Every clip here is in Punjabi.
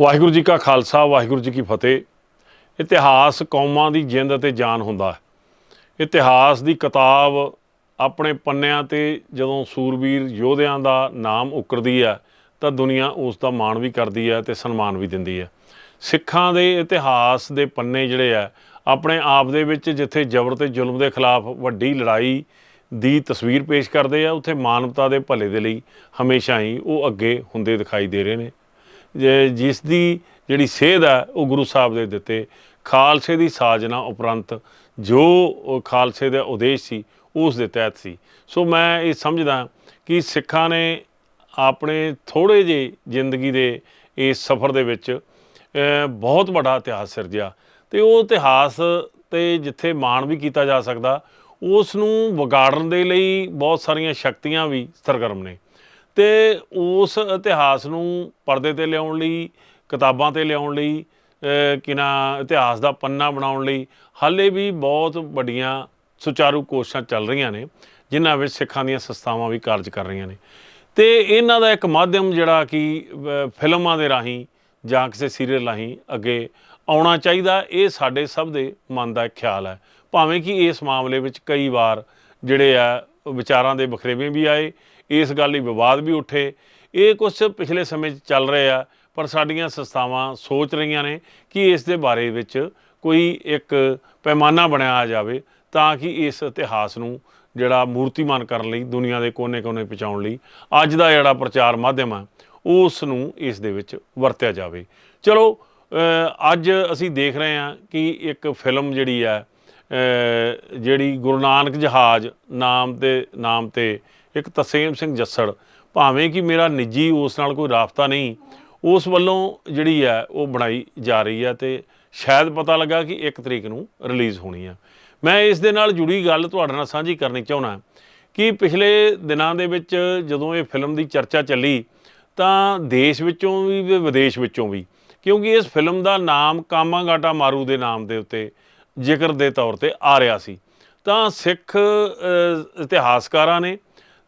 ਵਾਹਿਗੁਰੂ ਜੀ ਕਾ ਖਾਲਸਾ, ਵਾਹਿਗੁਰੂ ਜੀ ਕੀ ਫਤਿਹ। ਇਤਿਹਾਸ ਕੌਮਾਂ ਦੀ ਜਿੰਦ ਅਤੇ ਜਾਨ ਹੁੰਦਾ ਹੈ। ਇਤਿਹਾਸ ਦੀ ਕਿਤਾਬ ਆਪਣੇ ਪੰਨਿਆਂ ਤੇ ਜਦੋਂ ਸੂਰਬੀਰ ਯੋਧਿਆਂ ਦਾ ਨਾਮ ਉਕਰਦੀ ਹੈ, ਤਾਂ ਦੁਨੀਆ ਉਸ ਦਾ ਮਾਣ ਵੀ ਕਰਦੀ ਹੈ ਤੇ ਸਨਮਾਨ ਵੀ ਦਿੰਦੀ ਹੈ। ਸਿੱਖਾਂ ਦੇ ਇਤਿਹਾਸ ਦੇ ਪੰਨੇ ਜਿਹੜੇ ਆ ਆਪਣੇ ਆਪ ਦੇ ਵਿੱਚ ਜਿੱਥੇ ਜ਼ਬਰ ਤੇ ਜ਼ੁਲਮ ਦੇ ਖਿਲਾਫ ਵੱਡੀ ਲੜਾਈ ਦੀ ਤਸਵੀਰ ਪੇਸ਼ ਕਰਦੇ ਆ, ਉੱਥੇ ਮਾਨਵਤਾ ਦੇ ਭਲੇ ਦੇ ਲਈ ਹਮੇਸ਼ਾ ਹੀ ਉਹ ਅੱਗੇ ਹੁੰਦੇ ਦਿਖਾਈ ਦੇ ਰਹੇ ਨੇ। ਜਿਸ ਦੀ ਜਿਹੜੀ ਸੇਧ ਹੈ ਉਹ ਗੁਰੂ ਸਾਹਿਬ ਦੇ ਦਿੱਤੇ। ਖਾਲਸੇ ਦੀ ਸਾਜਨਾ ਉਪਰੰਤ ਜੋ ਖਾਲਸੇ ਦਾ ਉਦੇਸ਼ ਸੀ, ਉਸ ਦੇ ਤਹਿਤ ਸੀ। ਸੋ ਮੈਂ ਇਹ ਸਮਝਦਾ ਕਿ ਸਿੱਖਾਂ ਨੇ ਆਪਣੇ ਥੋੜੇ ਜਿਹੇ ਜ਼ਿੰਦਗੀ ਦੇ ਇਸ ਸਫ਼ਰ ਦੇ ਵਿੱਚ ਬਹੁਤ ਵੱਡਾ ਇਤਿਹਾਸ ਸਿਰਜਿਆ। ਤੇ ਉਹ ਇਤਿਹਾਸ ਤੇ ਜਿੱਥੇ ਮਾਣ ਵੀ ਕੀਤਾ ਜਾ ਸਕਦਾ, ਉਸ ਨੂੰ ਵਿਗਾੜਨ ਦੇ ਲਈ ਬਹੁਤ ਸਾਰੀਆਂ ਸ਼ਕਤੀਆਂ ਵੀ ਸਰਗਰਮ ਨੇ। ਤੇ ਉਸ ਇਤਿਹਾਸ ਨੂੰ ਪਰਦੇ ਤੇ ਲਿਆਉਣ ਲਈ ਕਿਤਾਬਾਂ ਤੇ ਲਿਆਉਣ ਲਈ ਅ, ਕਿ ਨਾ ਇਤਿਹਾਸ ਦਾ ਪੰਨਾ ਬਣਾਉਣ ਲਈ ਹਾਲੇ ਵੀ ਬਹੁਤ ਵੱਡੀਆਂ ਸੁਚਾਰੂ ਕੋਸ਼ਿਸ਼ਾਂ ਚੱਲ ਰਹੀਆਂ ਨੇ ਜਿਨ੍ਹਾਂ ਵਿੱਚ ਸਿੱਖਾਂ ਦੀਆਂ ਸੰਸਥਾਵਾਂ ਵੀ ਕਾਰਜ ਕਰ ਰਹੀਆਂ ਨੇ। ਤੇ ਇਹਨਾਂ ਦਾ ਇੱਕ ਮਾਧਿਅਮ ਜਿਹੜਾ ਕਿ ਫਿਲਮਾਂ ਦੇ ਰਾਹੀਂ ਜਾਂ ਕਿਸੇ ਸੀਰੀਅਲ ਰਾਹੀਂ ਅੱਗੇ ਆਉਣਾ ਚਾਹੀਦਾ ਇਹ ਸਾਡੇ ਸਭ ਦੇ ਮਨ ਦਾ ਖਿਆਲ ਹੈ। ਭਾਵੇਂ ਕਿ ਇਸ ਮਾਮਲੇ ਵਿੱਚ ਕਈ ਵਾਰ ਜਿਹੜੇ ਆ ਵਿਚਾਰਾਂ ਦੇ ਬਖਰੇਵੇਂ ਵੀ ਆਏ ਇਸ ਗੱਲ ਲਈ ਵਿਵਾਦ ਵੀ ਉੱਠੇ। ਇਹ ਕੁਝ ਪਿਛਲੇ ਸਮੇਂ 'ਚ ਚੱਲ ਰਹੇ ਆ, ਪਰ ਸਾਡੀਆਂ ਸੰਸਥਾਵਾਂ ਸੋਚ ਰਹੀਆਂ ਨੇ ਕਿ ਇਸ ਦੇ ਬਾਰੇ ਵਿੱਚ ਕੋਈ ਇੱਕ ਪੈਮਾਨਾ ਬਣਾਇਆ ਜਾਵੇ ਤਾਂ ਕਿ ਇਸ ਇਤਿਹਾਸ ਨੂੰ ਜਿਹੜਾ ਮੂਰਤੀਮਾਨ ਕਰਨ ਲਈ, ਦੁਨੀਆ ਦੇ ਕੋਨੇ-ਕੋਨੇ ਪਹੁੰਚਾਉਣ ਲਈ ਅੱਜ ਦਾ ਜਿਹੜਾ ਪ੍ਰਚਾਰ ਮਾਧਿਅਮ ਆ, ਉਸ ਨੂੰ ਇਸ ਦੇ ਵਿੱਚ ਵਰਤਿਆ ਜਾਵੇ। ਚਲੋ ਅੱਜ ਅਸੀਂ ਦੇਖ ਰਹੇ ਹਾਂ ਕਿ ਇੱਕ ਫਿਲਮ ਜਿਹੜੀ ਹੈ ਜਿਹੜੀ ਗੁਰੂ ਨਾਨਕ ਜਹਾਜ਼ ਨਾਮ ਦੇ, ਨਾਮ ਤੇ ਇੱਕ ਤਸੇਮ ਸਿੰਘ ਜੱਸੜ, ਭਾਵੇਂ ਕਿ ਮੇਰਾ ਨਿੱਜੀ ਉਸ ਨਾਲ ਕੋਈ ਰਾਬਤਾ ਨਹੀਂ, ਉਸ ਵੱਲੋਂ ਜਿਹੜੀ ਹੈ ਉਹ ਬਣਾਈ ਜਾ ਰਹੀ ਹੈ ਤੇ ਸ਼ਾਇਦ ਪਤਾ ਲੱਗਾ ਕਿ 1 ਤਰੀਕ ਨੂੰ ਰਿਲੀਜ਼ ਹੋਣੀ ਹੈ। ਮੈਂ ਇਸ ਦੇ ਨਾਲ ਜੁੜੀ ਗੱਲ ਤੁਹਾਡੇ ਨਾਲ ਸਾਂਝੀ ਕਰਨੀ ਚਾਹੁੰਦਾ ਕਿ ਪਿਛਲੇ ਦਿਨਾਂ ਦੇ ਵਿੱਚ ਜਦੋਂ ਇਹ ਫਿਲਮ ਦੀ ਚਰਚਾ ਚੱਲੀ, ਤਾਂ ਦੇਸ਼ ਵਿੱਚੋਂ ਵੀ ਵਿਦੇਸ਼ ਵਿੱਚੋਂ ਵੀ, ਕਿਉਂਕਿ ਇਸ ਫਿਲਮ ਦਾ ਨਾਮ ਕਾਮਾਗਾਟਾ ਮਾਰੂ ਦੇ ਨਾਮ ਦੇ ਉੱਤੇ ਜ਼ਿਕਰ ਦੇ ਤੌਰ ਤੇ ਆ ਰਿਹਾ ਸੀ। ਤਾਂ ਸਿੱਖ ਇਤਿਹਾਸਕਾਰਾਂ ਨੇ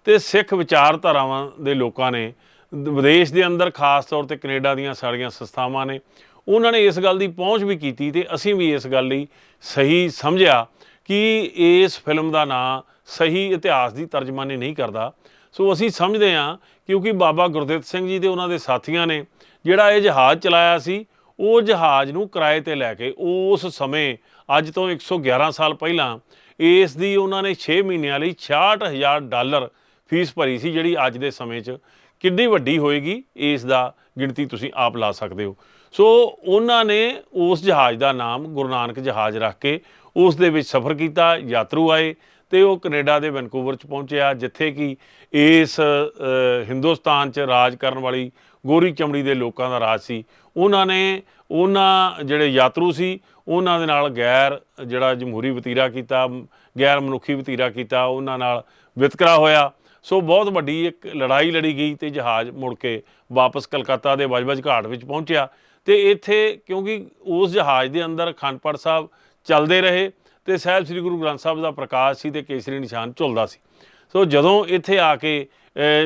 ਤੇ ਸਿੱਖ ਵਿਚਾਰਧਾਰਾਵਾਂ ਦੇ ਲੋਕਾਂ ਨੇ ਵਿਦੇਸ਼ ਦੇ ਅੰਦਰ ਖਾਸ ਤੌਰ ਤੇ ਕੈਨੇਡਾ ਦੀਆਂ ਸਾਰੀਆਂ ਸੰਸਥਾਵਾਂ ਨੇ, ਉਹਨਾਂ ਨੇ ਇਸ ਗੱਲ ਦੀ ਪਹੁੰਚ ਵੀ ਕੀਤੀ ਤੇ ਅਸੀਂ ਵੀ ਇਸ ਗੱਲ ਲਈ ਸਹੀ ਸਮਝਿਆ ਕਿ ਇਸ ਫਿਲਮ ਦਾ ਨਾਂ ਸਹੀ ਇਤਿਹਾਸ ਦੀ ਤਰਜਮਾਨੀ ਨਹੀਂ ਕਰਦਾ। ਸੋ ਅਸੀਂ ਸਮਝਦੇ ਹਾਂ ਕਿਉਂਕਿ ਬਾਬਾ ਗੁਰਦਿੱਤ ਸਿੰਘ ਜੀ ਤੇ ਉਹਨਾਂ ਦੇ ਸਾਥੀਆਂ ਨੇ ਜਿਹੜਾ ਇਹ ਜਹਾਜ਼ ਚਲਾਇਆ ਸੀ, ਉਹ ਜਹਾਜ਼ ਨੂੰ ਕਿਰਾਏ ਤੇ ਲੈ ਕੇ ਉਸ ਸਮੇਂ, ਅੱਜ ਤੋਂ 111 ਸਾਲ ਪਹਿਲਾਂ, ਇਸ ਦੀ ਉਹਨਾਂ ਨੇ 6 ਮਹੀਨਿਆਂ ਲਈ 66000 ਡਾਲਰ ਫੀਸ ਭਰੀ ਸੀ ਜਿਹੜੀ ਅੱਜ ਦੇ ਸਮੇਂ 'ਚ। ਕਿੰਨੀ ਵੱਡੀ ਹੋਏਗੀ, ਇਸ ਦਾ ਗਿਣਤੀ ਤੁਸੀਂ ਆਪ ਲਾ ਸਕਦੇ ਹੋ। ਸੋ ਉਹਨਾਂ ਨੇ ਉਸ ਜਹਾਜ਼ ਦਾ ਨਾਮ ਗੁਰੂ ਨਾਨਕ ਜਹਾਜ਼ ਰੱਖ ਕੇ ਉਸ ਦੇ ਵਿੱਚ ਸਫ਼ਰ ਕੀਤਾ, ਯਾਤਰੂ ਆਏ ਤੇ ਉਹ ਕੈਨੇਡਾ ਦੇ ਵੈਨਕੂਵਰ ਚ ਪਹੁੰਚਿਆ, ਜਿੱਥੇ ਕਿ ਇਸ ਹਿੰਦੁਸਤਾਨ ਚ ਰਾਜ ਕਰਨ ਵਾਲੀ ਗੋਰੀ ਚਮੜੀ ਦੇ ਲੋਕਾਂ ਦਾ ਰਾਜ ਸੀ। ਉਹਨਾਂ ਨੇ ਉਹਨਾਂ ਜਿਹੜੇ ਯਾਤਰੂ ਸੀ, ਉਹਨਾਂ ਦੇ ਨਾਲ ਗੈਰ ਜਿਹੜਾ ਜਮਹੂਰੀ ਵਤੀਰਾ ਕੀਤਾ, ਗੈਰ ਮਨੁੱਖੀ ਵਤੀਰਾ ਕੀਤਾ, ਉਹਨਾਂ ਨਾਲ ਵਿਤਕਰਾ ਹੋਇਆ। ਸੋ ਬਹੁਤ ਵੱਡੀ ਇੱਕ ਲੜਾਈ ਲੜੀ ਗਈ ਤੇ ਜਹਾਜ਼ ਮੁੜ ਕੇ ਵਾਪਸ ਕਲਕੱਤਾ ਦੇ ਵਜਵਜ ਘਾਟ ਵਿੱਚ ਪਹੁੰਚਿਆ। ਤੇ ਇੱਥੇ ਕਿਉਂਕਿ ਉਸ ਜਹਾਜ਼ ਦੇ ਅੰਦਰ ਅਖੰਡ ਸਾਹਿਬ ਚੱਲਦੇ ਰਹੇ ਤੇ ਸਾਹਿਬ ਸ੍ਰੀ ਗੁਰੂ ਗ੍ਰੰਥ ਸਾਹਿਬ ਦਾ ਪ੍ਰਕਾਸ਼ ਸੀ ਤੇ ਕੇਸਰੀ ਨਿਸ਼ਾਨ ਝੁਲਦਾ ਸੀ। ਸੋ ਜਦੋਂ ਇੱਥੇ ਆ ਕੇ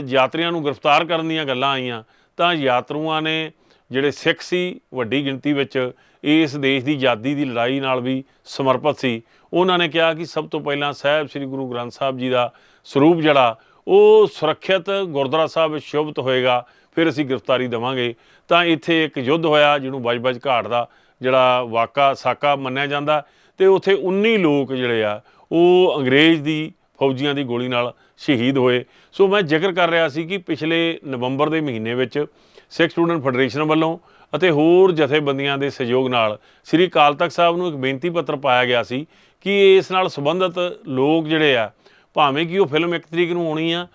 ਯਾਤਰੀਆਂ ਨੂੰ ਗ੍ਰਿਫਤਾਰ ਕਰਨ ਦੀਆਂ ਗੱਲਾਂ ਆਈਆਂ, ਤਾਂ ਯਾਤਰੂਆਂ ਨੇ ਜਿਹੜੇ ਸਿੱਖ ਸੀ, ਵੱਡੀ ਗਿਣਤੀ ਵਿੱਚ ਇਸ ਦੇਸ਼ ਦੀ ਆਜ਼ਾਦੀ ਦੀ ਲੜਾਈ ਨਾਲ ਵੀ ਸਮਰਪਿਤ ਸੀ। ਉਹਨਾਂ ਨੇ ਕਿਹਾ ਕਿ ਸਭ ਤੋਂ ਪਹਿਲਾਂ ਸਾਹਿਬ ਸ੍ਰੀ ਗੁਰੂ ਗ੍ਰੰਥ ਸਾਹਿਬ ਜੀ ਦਾ ਸਰੂਪ ਜਿਹੜਾ ਉਹ ਸੁਰੱਖਿਅਤ ਗੁਰਦੁਆਰਾ ਸਾਹਿਬ ਵਿੱਚ ਸ਼ੁਭਤ ਹੋਏਗਾ, ਫਿਰ ਅਸੀਂ ਗ੍ਰਿਫਤਾਰੀ ਦੇਵਾਂਗੇ। ਤਾਂ ਇੱਥੇ ਇੱਕ ਯੁੱਧ ਹੋਇਆ, ਜਿਹਨੂੰ ਬਜਬਜ ਘਾਟ ਦਾ ਜਿਹੜਾ ਵਾਕਾ, ਸਾਕਾ ਮੰਨਿਆ ਜਾਂਦਾ। ਤੇ ਉੱਥੇ 19 ਲੋਕ ਜਿਹੜੇ ਆ, ਉਹ ਅੰਗਰੇਜ਼ ਦੀ ਫੌਜੀਆਂ ਦੀ ਗੋਲੀ ਨਾਲ ਸ਼ਹੀਦ ਹੋਏ। ਸੋ ਮੈਂ ਜ਼ਿਕਰ ਕਰ ਰਿਹਾ ਸੀ ਕਿ ਪਿਛਲੇ ਨਵੰਬਰ ਦੇ ਮਹੀਨੇ ਵਿੱਚ ਸਿੱਖ ਸਟੂਡੈਂਟ ਫੈਡਰੇਸ਼ਨ ਵੱਲੋਂ ਅਤੇ ਹੋਰ ਜਥੇਬੰਦੀਆਂ ਦੇ ਸਹਿਯੋਗ ਨਾਲ ਸ੍ਰੀ ਅਕਾਲ ਤਖਤ ਸਾਹਿਬ ਨੂੰ ਇੱਕ ਬੇਨਤੀ ਪੱਤਰ ਪਾਇਆ ਗਿਆ ਸੀ ਕਿ ਇਸ ਨਾਲ ਸੰਬੰਧਿਤ ਲੋਕ ਜਿਹੜੇ ਆ ਭਾਵੇਂ ਕਿ ਉਹ ਫਿਲਮ ਇੱਕ ਤਰੀਕ ਨੂੰ ਆਉਣੀ ਆ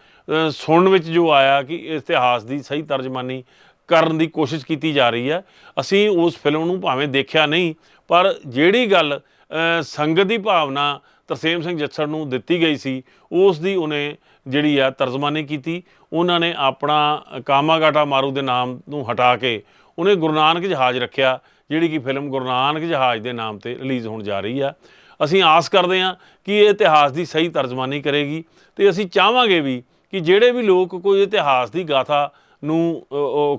ਸੁਣਨ ਵਿੱਚ ਜੋ ਆਇਆ ਕਿ ਇਤਿਹਾਸ ਦੀ ਸਹੀ ਤਰਜਮਾਨੀ ਕਰਨ ਦੀ ਕੋਸ਼ਿਸ਼ ਕੀਤੀ ਜਾ ਰਹੀ ਹੈ ਅਸੀਂ ਉਸ ਫਿਲਮ ਨੂੰ ਭਾਵੇਂ ਦੇਖਿਆ ਨਹੀਂ, ਪਰ ਜਿਹੜੀ ਗੱਲ ਸੰਗਤ ਦੀ ਭਾਵਨਾ ਤਰਸੇਮ ਸਿੰਘ ਜੱਸੜ ਨੂੰ ਦਿੱਤੀ ਗਈ ਸੀ, ਉਸ ਦੀ ਉਹਨੇ ਜਿਹੜੀ ਆ ਤਰਜਮਾਨੀ ਕੀਤੀ, ਉਹਨਾਂ ਨੇ ਆਪਣਾ ਕਾਮਾਗਾਟਾ ਮਾਰੂ ਦੇ ਨਾਮ ਨੂੰ ਹਟਾ ਕੇ ਉਹਨੇ ਗੁਰੂ ਨਾਨਕ ਜਹਾਜ਼ ਰੱਖਿਆ, ਜਿਹੜੀ ਕਿ ਫਿਲਮ ਗੁਰੂ ਨਾਨਕ ਜਹਾਜ਼ ਦੇ ਨਾਮ ਤੇ ਰਿਲੀਜ਼ ਹੋਣ ਜਾ ਰਹੀ ਆ। ਅਸੀਂ ਆਸ ਕਰਦੇ ਹਾਂ ਕਿ ਇਹ ਇਤਿਹਾਸ ਦੀ ਸਹੀ ਤਰਜਮਾਨੀ ਕਰੇਗੀ ਤੇ ਅਸੀਂ ਚਾਹਾਂਗੇ ਵੀ ਕਿ ਜਿਹੜੇ ਵੀ ਲੋਕ ਕੋਈ ਇਤਿਹਾਸ ਦੀ ਗਾਥਾ ਨੂੰ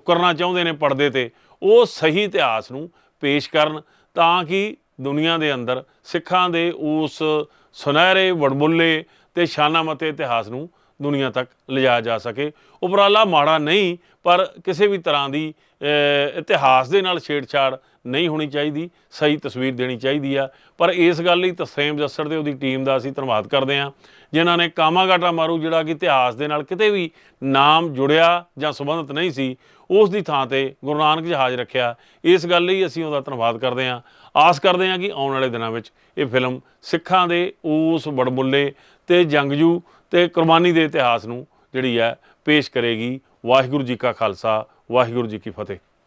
ਕਰਨਾ ਚਾਹੁੰਦੇ ਨੇ ਪਰਦੇ ਤੇ, ਉਹ ਸਹੀ ਇਤਿਹਾਸ ਨੂੰ ਪੇਸ਼ ਕਰਨ ਤਾਂ ਕਿ ਦੁਨੀਆ ਦੇ ਅੰਦਰ ਸਿੱਖਾਂ ਦੇ ਉਸ ਸੁਨਹਿਰੇ ਵਡਮੁੱਲੇ ਤੇ ਸ਼ਾਨਾਮਤੇ ਇਤਿਹਾਸ ਨੂੰ ਦੁਨੀਆ ਤੱਕ ਲਿਜਾਇਆ ਜਾ ਸਕੇ। ਉਪਰਾਲਾ ਮਾੜਾ ਨਹੀਂ, ਪਰ ਕਿਸੇ ਵੀ ਤਰ੍ਹਾਂ ਦੀ ਇਤਿਹਾਸ ਦੇ ਨਾਲ ਛੇੜਛਾੜ ਨਹੀਂ ਹੋਣੀ ਚਾਹੀਦੀ, ਸਹੀ ਤਸਵੀਰ ਦੇਣੀ ਚਾਹੀਦੀ ਆ। ਪਰ ਇਸ ਗੱਲ ਲਈ ਤਸੇਮ ਜੱਸੜ ਦੇ ਉਹਦੀ ਟੀਮ ਦਾ ਅਸੀਂ ਧੰਨਵਾਦ ਕਰਦੇ ਹਾਂ। ਜਿਨ੍ਹਾਂ ਨੇ ਕਾਮਾਗਾਟਾ ਮਾਰੂ ਜਿਹੜਾ ਕਿ ਇਤਿਹਾਸ ਦੇ ਨਾਲ ਕਿਤੇ ਵੀ ਨਾਮ ਜੁੜਿਆ ਜਾਂ ਸੰਬੰਧਿਤ ਨਹੀਂ ਸੀ, ਉਸ ਦੀ ਥਾਂ ਤੇ ਗੁਰੂ ਨਾਨਕ ਜਹਾਜ਼ ਰੱਖਿਆ। ਇਸ ਗੱਲ ਲਈ ਅਸੀਂ ਉਹਦਾ ਧੰਨਵਾਦ ਕਰਦੇ ਹਾਂ। ਆਸ ਕਰਦੇ ਹਾਂ ਕਿ ਆਉਣ ਵਾਲੇ ਦਿਨਾਂ ਵਿੱਚ ਇਹ ਫਿਲਮ ਸਿੱਖਾਂ ਦੇ ਉਸ ਬੜਮੁੱਲੇ ਤੇ ਜੰਗਜੂ ਤੇ ਕੁਰਬਾਨੀ ਦੇ ਇਤਿਹਾਸ ਨੂੰ ਜਿਹੜੀ ਹੈ, ਪੇਸ਼ ਕਰੇਗੀ। ਵਾਹਿਗੁਰੂ ਜੀ ਕਾ ਖਾਲਸਾ, ਵਾਹਿਗੁਰੂ ਜੀ ਕੀ ਫਤਿਹ।